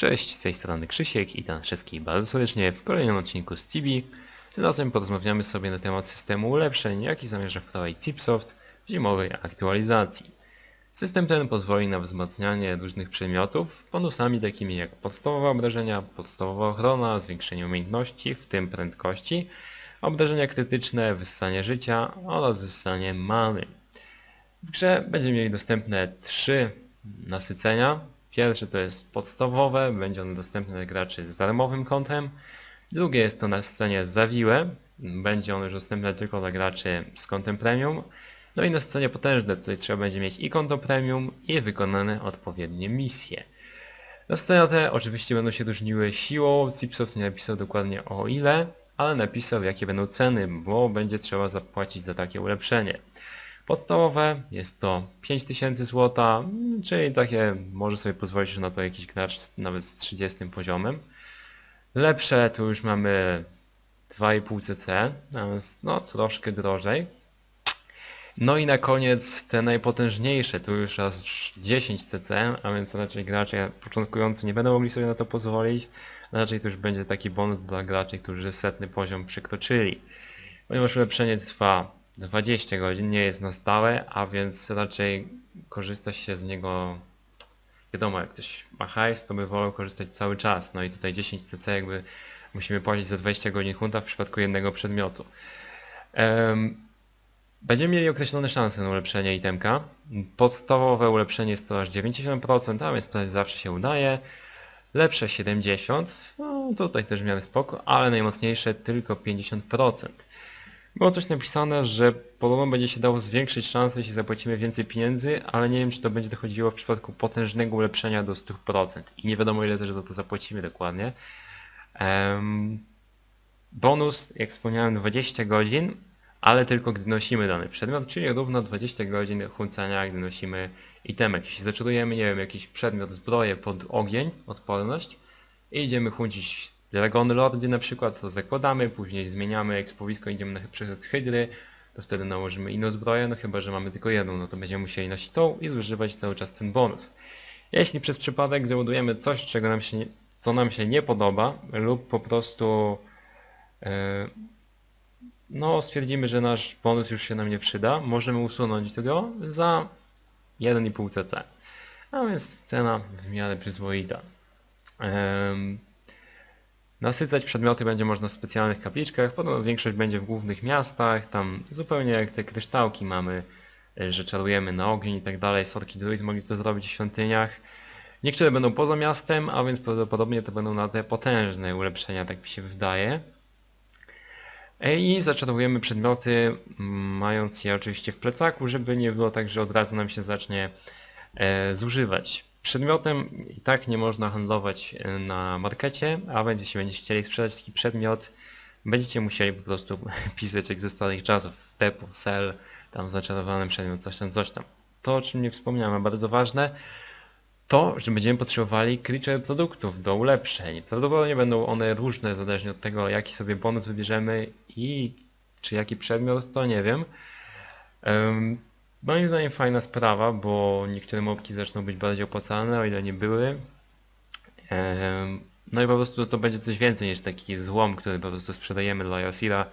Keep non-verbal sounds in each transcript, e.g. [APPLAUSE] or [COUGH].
Cześć, z tej strony Krzysiek i witam wszystkich bardzo serdecznie w kolejnym odcinku z Tibi. Tym razem porozmawiamy sobie na temat systemu ulepszeń, jaki zamierza wprowadzić Cipsoft w zimowej aktualizacji. System ten pozwoli na wzmacnianie różnych przedmiotów bonusami takimi jak podstawowe obrażenia, podstawowa ochrona, zwiększenie umiejętności, w tym prędkości, obrażenia krytyczne, wyssanie życia oraz wyssanie many. W grze będziemy mieli dostępne trzy nasycenia. Pierwsze to jest podstawowe, będzie ono dostępne dla graczy z darmowym kontem. Drugie jest to nasycenie zawiłe, będzie ono już dostępne tylko dla graczy z kontem premium. No i nasycenie potężne, tutaj trzeba będzie mieć i konto premium i wykonane odpowiednie misje. Nasycenia te oczywiście będą się różniły siłą, Zipsoft nie napisał dokładnie o ile, ale napisał jakie będą ceny, bo będzie trzeba zapłacić za takie ulepszenie. Podstawowe jest to 5000 zł, mm, czyli takie może sobie pozwolić na to jakiś gracz nawet z 30 poziomem. Lepsze tu już mamy 2,5 cc, no troszkę drożej. No i na koniec te najpotężniejsze, tu już aż 10 cc, a więc raczej gracze początkujący nie będą mogli sobie na to pozwolić. Raczej to już będzie taki bonus dla graczy, którzy setny poziom przekroczyli. Ponieważ ulepszenie trwa 20 godzin, nie jest na stałe, a więc raczej korzysta się z niego wiadomo, jak ktoś ma hajs, to by wolał korzystać cały czas. No i tutaj 10 cc jakby musimy płacić za 20 godzin hunta w przypadku jednego przedmiotu. Em, Będziemy mieli określone szanse na ulepszenie itemka. Podstawowe ulepszenie jest to aż 90%, a więc prawie zawsze się udaje. Lepsze 70%, no tutaj też miarę spoko, ale najmocniejsze tylko 50%. Było coś napisane, że podobno będzie się dało zwiększyć szanse, jeśli zapłacimy więcej pieniędzy, ale nie wiem, czy to będzie dochodziło w przypadku potężnego ulepszenia do 100%. I nie wiadomo, ile też za to zapłacimy dokładnie. Em, bonus, jak wspomniałem, 20 godzin, ale tylko gdy nosimy dany przedmiot, czyli równo 20 godzin huncania, gdy nosimy itemek. Jeśli zaczarujemy, nie wiem, jakiś przedmiot, zbroję pod ogień, odporność i idziemy huncić Dragony Lordy na przykład, to zakładamy, później zmieniamy ekspowisko, idziemy na przykład Hydry, to wtedy nałożymy inną zbroję, no chyba, że mamy tylko jedną, no to będziemy musieli nosić tą i zużywać cały czas ten bonus. Jeśli przez przypadek załadujemy coś, czego nam się nie, co nam się nie podoba lub po prostu e, no stwierdzimy, że nasz bonus już się nam nie przyda, możemy usunąć tego za 1,5 cc. A więc cena w miarę przyzwoita. Em, Nasycać przedmioty będzie można w specjalnych kapliczkach, podobno większość będzie w głównych miastach, tam zupełnie jak te kryształki mamy, e, że czarujemy na ogień i tak dalej, Sorki Druid mogli to zrobić w świątyniach. Niektóre będą poza miastem, a więc prawdopodobnie to będą na te potężne ulepszenia, tak mi się wydaje. E, I zaczarowujemy przedmioty, mm, mając je oczywiście w plecaku, żeby nie było tak, że od razu nam się zacznie e, zużywać. Przedmiotem i tak nie można handlować e, na markecie, a więc jeśli będziecie chcieli sprzedać taki przedmiot, będziecie musieli po prostu [LAUGHS] pisać jak ze starych czasów, depo, sell, tam zaczarowany przedmiot, coś tam, coś tam. To o czym nie wspomniałem, a bardzo ważne, to, że będziemy potrzebowali creature produktów do ulepszeń. Prawdopodobnie będą one różne zależnie od tego jaki sobie bonus wybierzemy i czy jaki przedmiot, to nie wiem. Em, Moim zdaniem fajna sprawa, bo niektóre mobki zaczną być bardziej opłacalne, o ile nie były. No i po prostu to będzie coś więcej niż taki złom, który po prostu sprzedajemy dla Yasira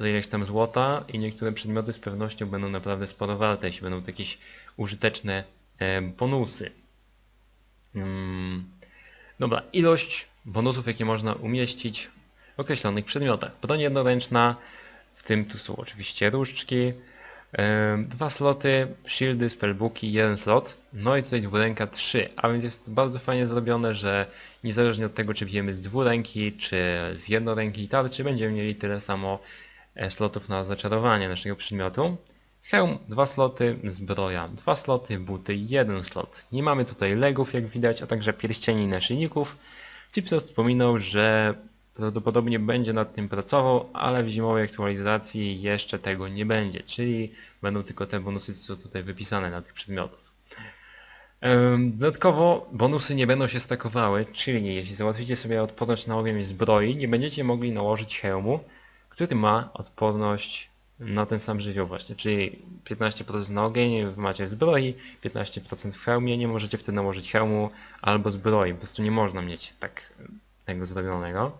za ileś tam złota i niektóre przedmioty z pewnością będą naprawdę sporo warte, jeśli będą to jakieś użyteczne bonusy. Mm, Dobra, ilość bonusów jakie można umieścić w określonych przedmiotach. Broń jednoręczna, w tym tu są oczywiście różdżki, dwa sloty, shieldy, spellbooki, jeden slot, no i tutaj dwuręka trzy, a więc jest bardzo fajnie zrobione, że niezależnie od tego czy bijemy z dwuręki, czy z jednoręki tarczy, będziemy mieli tyle samo e, slotów na zaczarowanie naszego przedmiotu. Hełm, dwa sloty, zbroja, dwa sloty, buty, jeden slot. Nie mamy tutaj legów jak widać, a także pierścieni naszyjników. Cipsos wspominał, że prawdopodobnie będzie nad tym pracował, ale w zimowej aktualizacji jeszcze tego nie będzie, czyli będą tylko te bonusy, co tutaj wypisane na tych przedmiotów. Dodatkowo bonusy nie będą się stakowały, czyli jeśli załatwicie sobie odporność na ogień zbroi, nie będziecie mogli nałożyć hełmu, który ma odporność na ten sam żywioł właśnie, czyli 15% na ogień macie zbroi, 15% w hełmie, nie możecie wtedy nałożyć hełmu albo zbroi, po prostu nie można mieć tak tego zrobionego.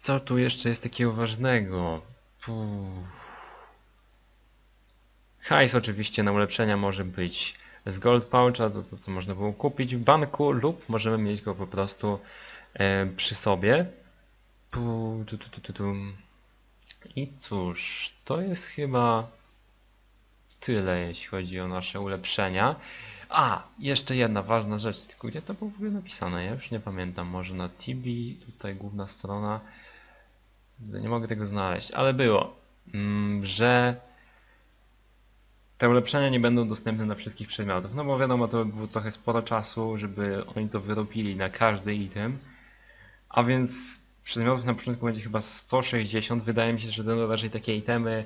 Co tu jeszcze jest takiego ważnego? Puh. Hajs oczywiście na ulepszenia może być z Gold Poucha, to, to co można było kupić w banku lub możemy mieć go po prostu e, przy sobie. Pu, tu, tu, tu, tu, tu. I cóż, to jest chyba tyle jeśli chodzi o nasze ulepszenia. A, jeszcze jedna ważna rzecz, tylko gdzie to było w ogóle napisane? Ja już nie pamiętam, może na Tibi, tutaj główna strona. Nie mogę tego znaleźć, ale było, mm, że te ulepszenia nie będą dostępne na wszystkich przedmiotów. No bo wiadomo, to by było trochę sporo czasu, żeby oni to wyrobili na każdy item. A więc przedmiotów na początku będzie chyba 160. Wydaje mi się, że będą raczej takie itemy,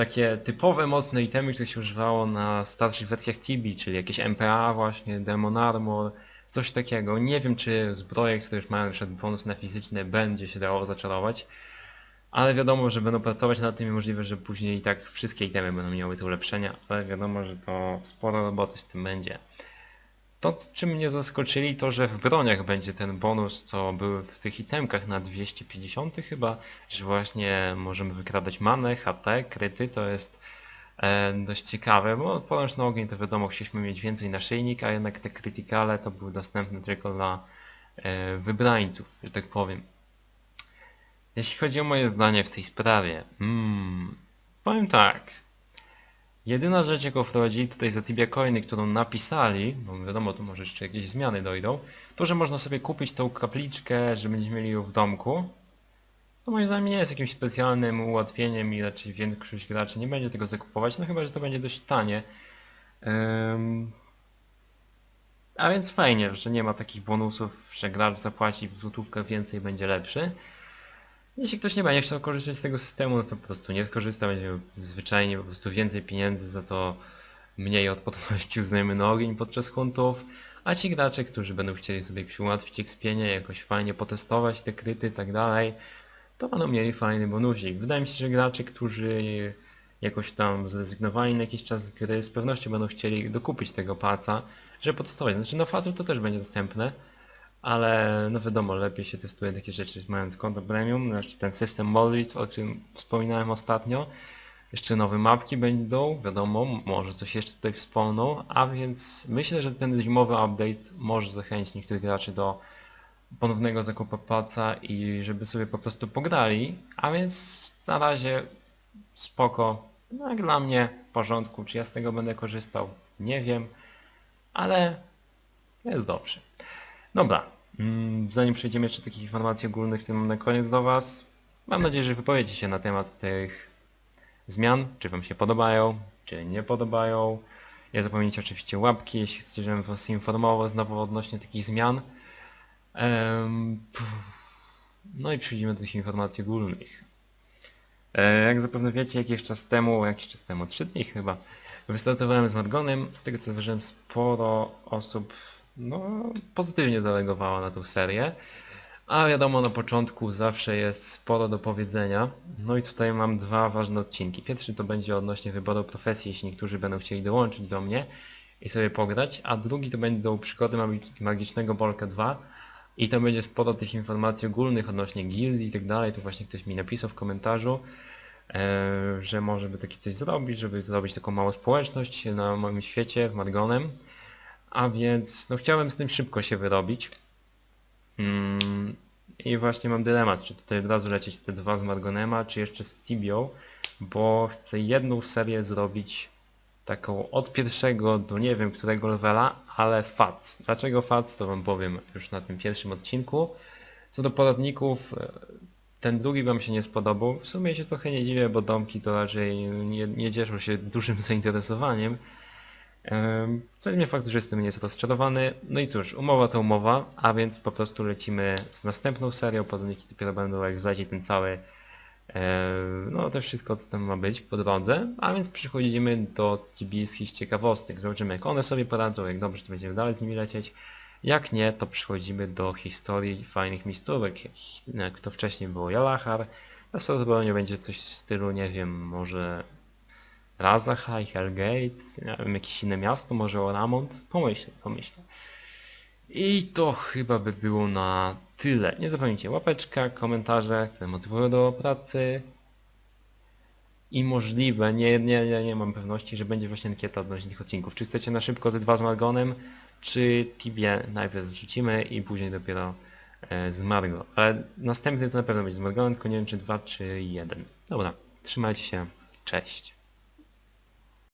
takie typowe mocne itemy, które się używało na starszych wersjach Tibi, czyli jakieś MPA właśnie, Demon Armor, coś takiego. Nie wiem czy zbroje, które już mają przykład bonus na fizyczne będzie się dało zaczarować. Ale wiadomo, że będą pracować nad tym i możliwe, że później i tak wszystkie itemy będą miały te ulepszenia, ale wiadomo, że to sporo roboty z tym będzie. To, czym mnie zaskoczyli, to że w broniach będzie ten bonus, co był w tych itemkach na 250 chyba, że właśnie możemy wykradać manę, HP, kryty, to jest e, dość ciekawe, bo poręcz na ogień to wiadomo, chcieliśmy mieć więcej naszyjnik, a jednak te krytykale to były dostępne tylko dla e, wybrańców, że tak powiem. Jeśli chodzi o moje zdanie w tej sprawie, hmm, powiem tak. Jedyna rzecz, jaką wprowadzili tutaj za Tibia Coiny, którą napisali, bo wiadomo, tu może jeszcze jakieś zmiany dojdą, to, że można sobie kupić tą kapliczkę, że będziemy mieli ją w domku, to moim zdaniem nie jest jakimś specjalnym ułatwieniem i raczej większość graczy nie będzie tego zakupować, no chyba, że to będzie dość tanie. Ym, A więc fajnie, że nie ma takich bonusów, że gracz zapłaci w złotówkę więcej będzie lepszy. Jeśli ktoś nie będzie chciał korzystać z tego systemu, no to po prostu nie skorzysta, będzie zwyczajnie po prostu więcej pieniędzy, za to mniej odporności [LAUGHS] uznajemy na ogień podczas huntów, a ci gracze, którzy będą chcieli sobie jakoś ułatwić ekspienie, jakoś fajnie potestować te kryty i tak dalej, to będą mieli fajny bonusik. Wydaje mi się, że gracze, którzy jakoś tam zrezygnowali na jakiś czas z gry, z pewnością będą chcieli dokupić tego paca, żeby potestować. Znaczy na fazu to też będzie dostępne, ale no wiadomo, lepiej się testuje takie rzeczy mając konto premium, znaczy ten system Mollit, o którym wspominałem ostatnio. Jeszcze nowe mapki będą, wiadomo, może coś jeszcze tutaj wspomną, a więc myślę, że ten zimowy update może zachęcić niektórych graczy do ponownego zakupu paca i żeby sobie po prostu pograli, a więc na razie spoko, no jak dla mnie w porządku, czy ja z tego będę korzystał, nie wiem, ale jest dobrze. Dobra, mm, zanim przejdziemy jeszcze do takich informacji ogólnych, które mam na koniec do Was, mam nadzieję, że wypowiecie się na temat tych zmian, czy Wam się podobają, czy nie podobają. Nie zapomnijcie oczywiście łapki, jeśli chcecie, żebym Was informował znowu odnośnie takich zmian. No i przejdziemy do tych informacji ogólnych. E, Jak zapewne wiecie, jakiś czas temu, jakiś czas temu, 3 dni chyba, wystartowałem z Madgonem. Z tego co zauważyłem, sporo osób no, pozytywnie zareagowało na tą serię. A wiadomo, na początku zawsze jest sporo do powiedzenia. No i tutaj mam dwa ważne odcinki. Pierwszy to będzie odnośnie wyboru profesji, jeśli niektórzy będą chcieli dołączyć do mnie i sobie pograć, a drugi to będą przygody magi- Magicznego Bolka 2 i tam będzie sporo tych informacji ogólnych odnośnie gildii i tak dalej. Tu właśnie ktoś mi napisał w komentarzu, e, że może by takie coś zrobić, żeby zrobić taką małą społeczność na moim świecie w Margonem. A więc, no chciałem z tym szybko się wyrobić. Mm, I właśnie mam dylemat, czy tutaj od razu lecieć te dwa z Margonema, czy jeszcze z Tibią, bo chcę jedną serię zrobić taką od pierwszego do nie wiem którego levela, ale FAC. Dlaczego FAC, to wam powiem już na tym pierwszym odcinku. Co do poradników, e, ten drugi wam się nie spodobał. W sumie się trochę nie dziwię, bo domki to raczej nie, nie cieszą się dużym [LAUGHS] zainteresowaniem. Co nie fakt, że jestem nieco rozczarowany. No i cóż, umowa to umowa, a więc po prostu lecimy z następną serią, poradniki dopiero będą jak zleci ten cały, no to wszystko co tam ma być po drodze, a więc przechodzimy do tibijskich ciekawostek. Zobaczymy jak one sobie poradzą, jak dobrze to będziemy dalej z nimi lecieć. Jak nie, to przechodzimy do historii fajnych miejscówek, jak to wcześniej było Jalachar, Teraz prawdopodobnie będzie coś w stylu, nie wiem, może Razahaj, Hellgate, nie wiem, jakieś inne miasto, może Oramont. Pomyślę, pomyślę. I to chyba by było na tyle. Nie zapomnijcie, łapeczka, komentarze, które motywują do pracy. I możliwe, nie, nie, nie, nie mam pewności, że będzie właśnie ankieta odnośnie tych odcinków. Czy chcecie na szybko te dwa z Margonem, czy Tibie najpierw wrzucimy i później dopiero e, z Margo. Ale następny to na pewno będzie z Margonem, tylko nie wiem czy dwa, czy jeden. Dobra, trzymajcie się, cześć.